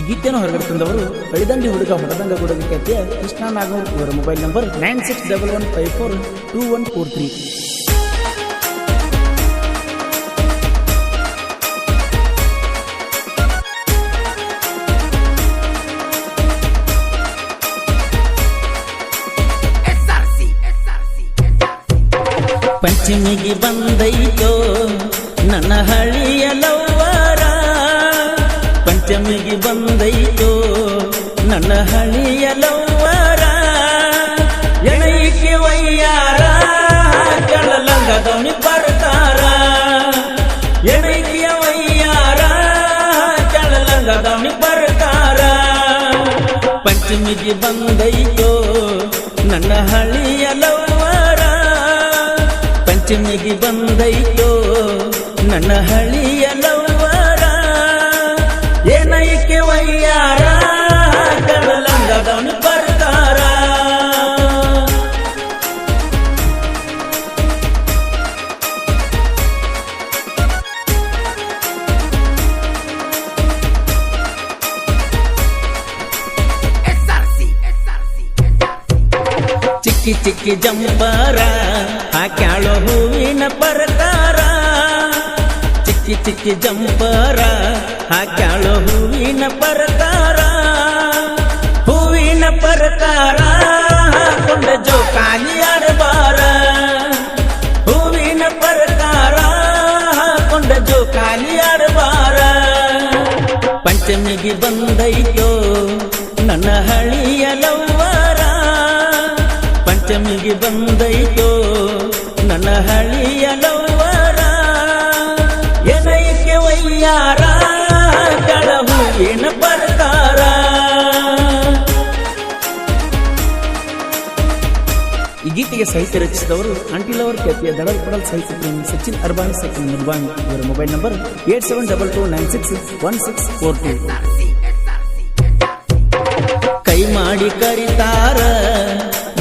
ಈ ಗೀತೆಯನ್ನು ಹೊರಗಡೆ ತಂದವರು ಬೆಳಿದಂಡಿ ಹುಡುಗ ಹೊಡೆದಂಗ ಗುಡುಗ ಖ್ಯಾತಿಯ ಕೃಷ್ಣ ನಾಗೂರ್ ಇವರ mobile number nine six double one five four two one four three. ಪಂಚಮಿಗೆ ಬಂದೈತೋ ನನ್ನ ಹಳಿಯ ಲವ್ವಾರ ಪಂಚಮಿಗೆ ಬಂದೈತೋ ನನ್ನ ಹಳಿಯ ಲವ್ವಾರ ಎಣೈಕೆ ವಯ್ಯಾರ ಕೆಳಲಂಗದವನಿ ಬರ್ತಾರ. ಎಣೈಕೆಯ ವಯ್ಯಾರ ಕೆಳಲಂಗದವನಿ ಬರ್ತಾರ. ಪಂಚಮಿಗೆ ಬಂದೈತೋ ನನ್ನ ಹಳಿಯ ಲವ್ವಾರ, ಪಂಚಮಿಗೆ ಬಂದೈತೋ ನನ್ನ ಹಳಿಯ ಚಿಕ್ಕಿ ಚಿಕ್ಕಿ ಜಂಬಾರ, ಹಾಕ್ಯಾಳೋ ಹೂವಿನ ಪರಕಾರ. ಚಿಕ್ಕಿ ಚಿಕ್ಕಿ ಜಂಬಾರ, ಹಾಕ್ಯಾಳೋ ಹೂವಿನ ಪರಕಾರ. ಹೂವಿನ ಪರಕಾರ ಹಾಕೊಂಡ ಜೋಕಾಲಿ ಆಡಬಾರ ಹೂವಿನ ಪರಕಾರ ಹಾಕೊಂಡ ಜೋಕಾಲಿ ಆಡಬಾರ ಪಂಚಮಿಗೆ ಬಂದೈತೋ, ನನ್ನ ಹಳಿಯ ಲವ್ವಾರ ಪಂಚಮಿಗೆ ಬಂದೈತೋ, ನನ್ನ ಹಳಿಯ ಲವ್ವಾರ, ಎನೈಕೆ ವಯ್ಯಾರ ಕಳವು ಏನ ಬರ್ತಾರ ಈ ಗೀತೆಗೆ ಸಾಹಿತ್ಯ ರಚಿಸಿದವರು ಅಂಟಿಲ್ ಅವರ್ ಖ್ಯಾತಿಯ ದಡಲ್ ಪಡಲ್ ಸಾಹಿತ್ಯ ಸಚಿನ್ ಅರ್ಬಾನ್, ಸಚಿನ್ ನಿರ್ಬಾನ್ ಇವರ mobile number eight seven double two nine six one six four two. ಕೈ ಮಾಡಿ ಕರಿತಾರ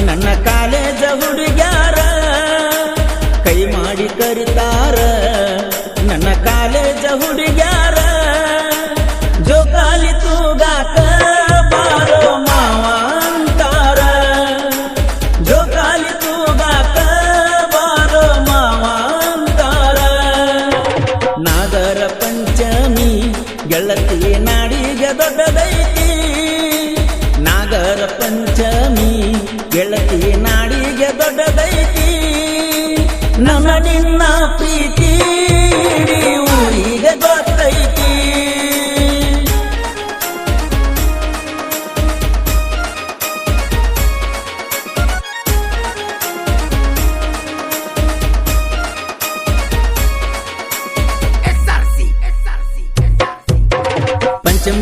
ನನ್ನ ಕಾಲೇಜ ಹುಡುಗ್ಯಾರ, ಕೈ ಮಾಡಿ ಕರಿತಾರ. ನನ್ನ ಕಾಲೇಜ ಹುಡುಗ್ಯಾರ ಜೋಕಾಲಿ ತೂಗಾಕ ಬಾರೋ ಮಾವ ಅಂತಾರ. ಜೋಕಾಲಿ ತೂಗಾಕ ಬಾರೋ ಮಾವ ಅಂತಾರ. ನಾಗರ ಪಂಚಮಿ ಗೆಳತಿ ನಾಡಿಗೆ ದೊಡ್ಡದೈತಿ. ನಾಗರ ಪಂಚಮಿ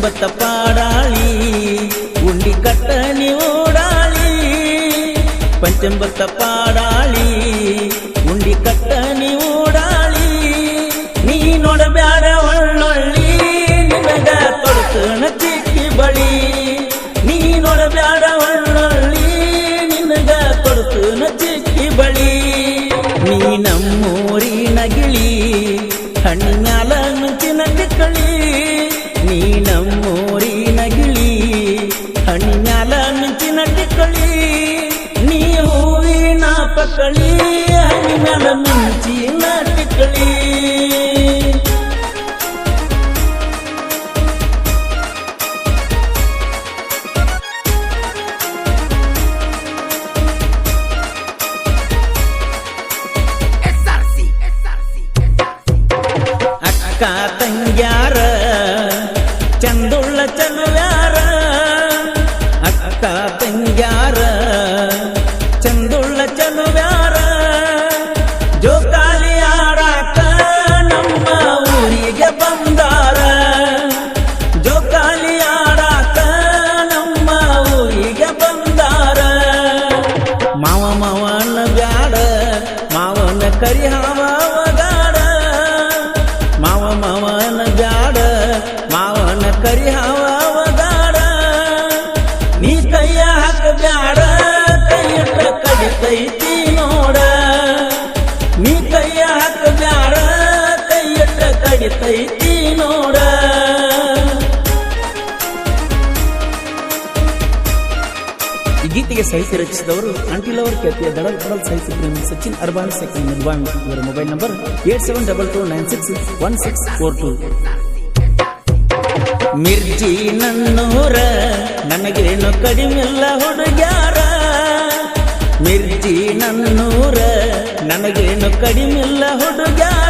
ಪಂಚಂಬತ್ತ ಪಾಡಾಳಿ ಉಂಡಿ ಕಟ್ಟನಿ ಓಡಾಳಿ ಪಂಚಂಬತ್ತ ಪಾಡಾಳಿ ಉಂಡಿ ಕಟ್ಟನಿ ಓಡಾಳಿ ನೀ ನೋಡಬ್ಯಾಡ ಒಳ್ಳೊಳ್ಳಿ ನಿನಗ ತೊಡತನ ಚಿಕ್ಕಿ ಬಳಿ ನೀ ನೋಡಬ್ಯಾಡ ಒಳ್ಳೊಳ್ಳಿ ನಿನಗ ತೊಡತನ ಚಿಕ್ಕಿ ಬಳಿ ನೀ ನಮ್ಮೂರಿನ ಗಿಳಿ ಹಣ್ಣಿನಾಲ ಅಕ್ಕ ತಂಗ್ಯಾರ ಹವಾವದಾರ. ನೀ ಕೈಯ ಹಾಕಬ್ಯಾಡ ಕೈಯಟ ಕಡಿತೈತಿ ನೋಡ. ನೀ ಕೈಯ ಹಾಕಬ್ಯಾಡ ಕೈಯಟ್ಟ ಕಡಿತೈತಿ ನೋಡ. ಈ ಗೀತೆಗೆ ಸಾಹಿತ್ಯ ರಚಿಸಿದವರು ಅಂಟಿಲ್ ಅವರ್ ಖ್ಯಾತಿಯ ದಡಲ್ ಪಡಲ್ ಸಾಹಿತ್ಯ ಪ್ರೇಮಿ ಸಚಿನ್ ಅರ್ಬಾನ್ ಸೆಕೆಂಡ್ ನಿರ್ವಾಣಿ. ಇವರ mobile number eight seven double two nine six one six four two. Mirji ನನ್ನೂರ ನನಗೇನು ಕಡಿಮೆಲ್ಲ ಹುಡುಗ್ಯಾರ ಮಿರ್ಜಿ ನನ್ನೂರ ನನಗೇನು ಕಡಿಮೆಲ್ಲ ಹುಡುಗ್ಯಾರ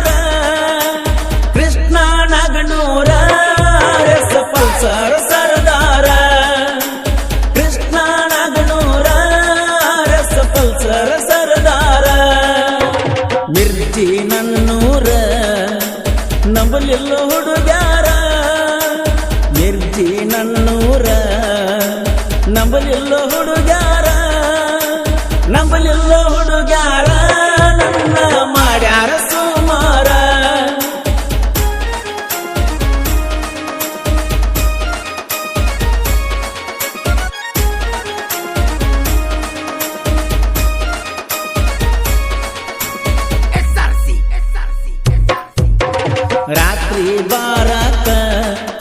ಬಾರಾಕ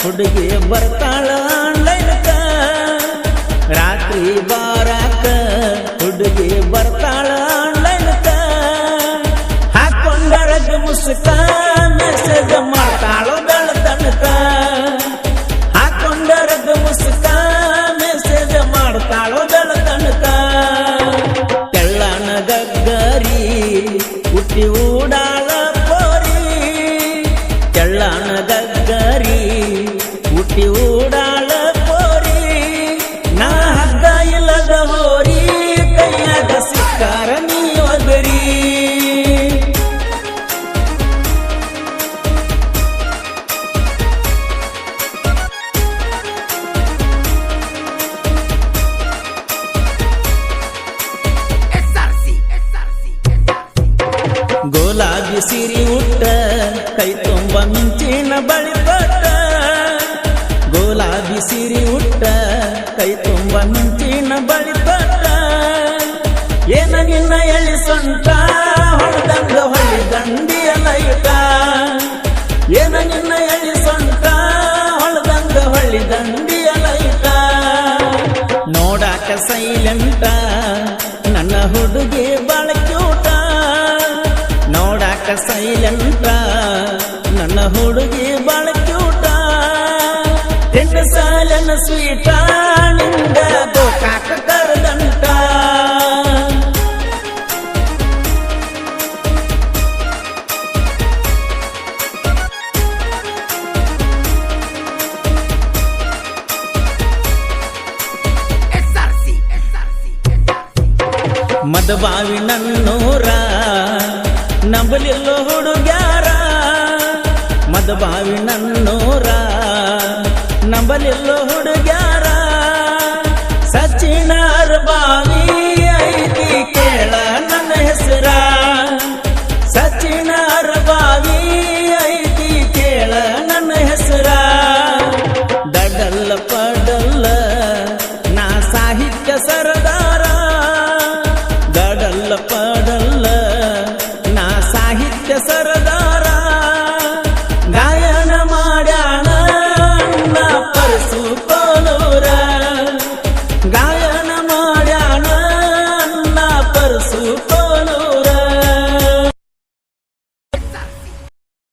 ಹುಡುಗಿ ಬರ್ತಾಳ ಆನ್ಲೈನ್ಕ ರಾತ್ರಿ ಬಾರಾಕ ಹುಡುಗಿ ಬರ್ತಾಳ ಆನ್ಲೈನ್ಕ ಹಾಕೊಂಡರಗ ಮುಸುಕ ಗಗ್ಗರಿ ಹುಟ್ಟಿ ಓಡಾಳ ಕೋರಿ ನಾ ಹಗ್ಗ ಇಲ್ಲದ ಹೋರಿ ಕೈಯಾಗ ಸಿಕ್ಕಾರ ನೀವಗರಿ ಗೋಲಾಬಿ ಸಿರಿ ಉಟ್ಟ ಕೈ ಮಿಂಚಿನ ಬಳಿ ಕೊಟ್ಟ ಗೋಲಾಬಿ ಸಿರಿ ಉಟ್ಟ, ಕೈ ತುಂಬ ಮಿಂಚಿನ ಬಳಿ ಕೊಟ್ಟ. ಏನ ನಿನ್ನ ಎಳಿ ಸೊಂಟ, ಹೊಡೆದಂಗ ಹೊಳಿ ದಂಡಿಯ ಲೈಟ. ಏನ ನಿನ್ನ ಎಳಿ ಸೊಂಟ ಹೊಳೆದಂಗ ಹೊಳಿ ದಂಡಿಯ ಲೈಟ. ನೋಡಾಕ ಸೈಲೆಂಟ, ನನ್ನ ಹುಡುಗಿ ಬಾಳ ಕ್ಯೂಟ ನೋಡಾಕ ಸೈಲೆಂಟ ಹುಡುಗಿ ಬಾಳ ಕ್ಯೂಟ ಹೆಣ್ಣು ಸಾಲನ ಸ್ವೀಟ ನಿಂದ ಗೋಕಾಕ ಕರದಂಟ ಮದಬಾವಿ ನನ್ನೂರ ನಂಬಲಿಲ್ಲೋ ಹುಡುಗ್ಯಾರ ಮದಬಾವಿ ನನ್ನೂರ ನಂಬಲಿಲ್ಲ ಹುಡುಗ್ಯಾರ